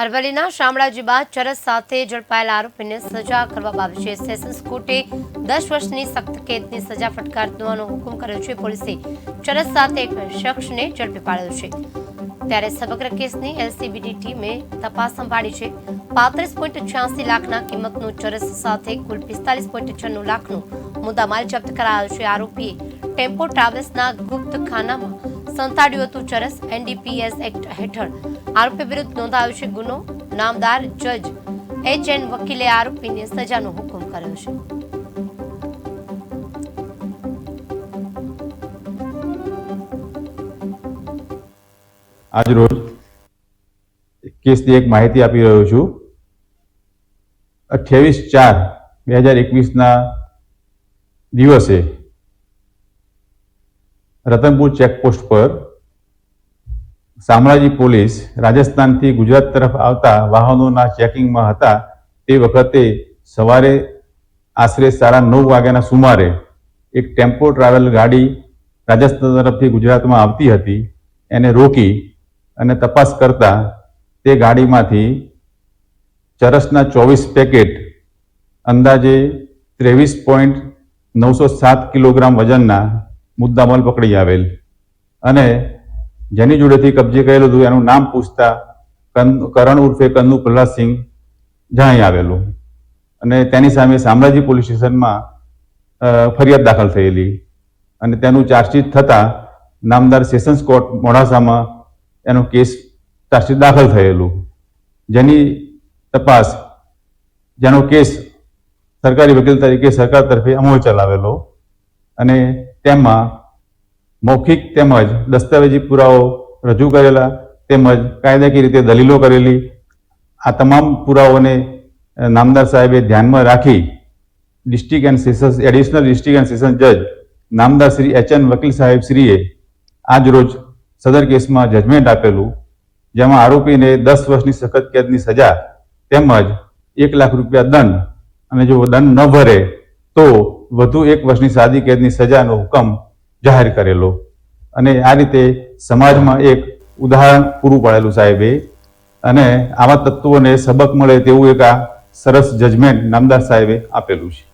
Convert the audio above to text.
અરવલ્લીના શામળાજી બાદ ચરસ સાથે ઝડપાયેલા આરોપીને સજા કરવામાં આવી છે. સેશન્સ કોર્ટે દસ વર્ષની સખ્ત કેદની સજા ફટકારવાનો હુકમ કર્યો છે. પોલીસે ચરસ સાથે એક શખ્સને ઝડપી પાડ્યો છે. ત્યારે સમગ્ર કેસની એલસીબીની ટીમે તપાસ સંભાળી છે. પાંત્રીસ પોઈન્ટ છ્યાસી લાખના કિંમતનું ચરસ સાથે કુલ પિસ્તાલીસ પોઈન્ટ છન્નું લાખનું મુદ્દામાલ જપ્ત કરાયો છે. આરોપીએ ટેમ્પો ટ્રાવેલ્સના ગુપ્ત ખાનામાં સંતાડ્યું હતું ચરસ એનડીપીએસ એક્ટ હેઠળ. આરોપી વિરુદ્ધ નોંધાયો છે ગુનો. નામદાર જજ એચ એન વકીલે આરોપીને સજાનો હુકમ કર્યો છે. આજ રોજ કેસની એક માહિતી આપી રહ્યો છું. અઠ્યાવીસ ચાર બે હજાર એકવીસના દિવસે રતનપુર ચેકપોસ્ટ પર શામળાજી પોલીસ રાજસ્થાનથી ગુજરાત તરફ આવતા વાહનોના ચેકિંગમાં હતા તે વખતે સવારે આશરે સાડા નવ વાગ્યાના સુમારે એક ટેમ્પો ટ્રાવેલ ગાડી રાજસ્થાન તરફથી ગુજરાતમાં આવતી હતી. એને રોકી અને તપાસ કરતા તે ગાડીમાંથી ચરસના ચોવીસ પેકેટ, અંદાજે ત્રેવીસ પોઈન્ટ નવસો સાત કિલોગ્રામ વજનના મુદ્દામાલ પકડી આવેલ. અને જેની જોડેથી કબજે કરેલું હતું, એનું નામ પૂછતા કરણ ઉર્ફે કન્નુ પ્રહલાદસિંહ જણાઈ આવેલું. અને તેની સામે શામળાજી પોલીસ સ્ટેશનમાં ફરિયાદ દાખલ થયેલી. અને તેનું ચાર્જશીટ થતાં નામદાર સેશન્સ કોર્ટ મોડાસામાં એનો કેસ ચાર્જશીટ દાખલ થયેલું. જેની તપાસ, જેનો કેસ સરકારી વકીલ તરીકે સરકાર તરફે અમલ ચલાવેલો. અને તેમાં મૌખિક તેમજ દસ્તાવેજી પુરાવો રજૂ કરેલા તેમજ કાયદાકીય રીતે દલીલો કરેલી આ તમામ પુરાવાઓને નામદાર સાહેબે ધ્યાનમાં રાખી district and sessions, additional district and session જજ નામદાર શ્રી એચ એન વકીલ સાહેબ શ્રીએ આજ રોજ સદર કેસમાં જજમેન્ટ આપેલું, જેમાં આરોપીને દસ વર્ષની સખત કેદની સજા તેમજ એક લાખ રૂપિયા દંડ અને જો દંડ ન ભરે તો વધુ એક વર્ષની સાદી કેદની સજાનો હુકમ જાહેર કરેલો. અને આ રીતે સમાજમાં એક ઉદાહરણ પૂરું પાડેલું સાહેબે. અને આવા તત્વોને સબક મળે તેવું એક આ સરસ જજમેન્ટ નામદાર સાહેબે આપેલું છે.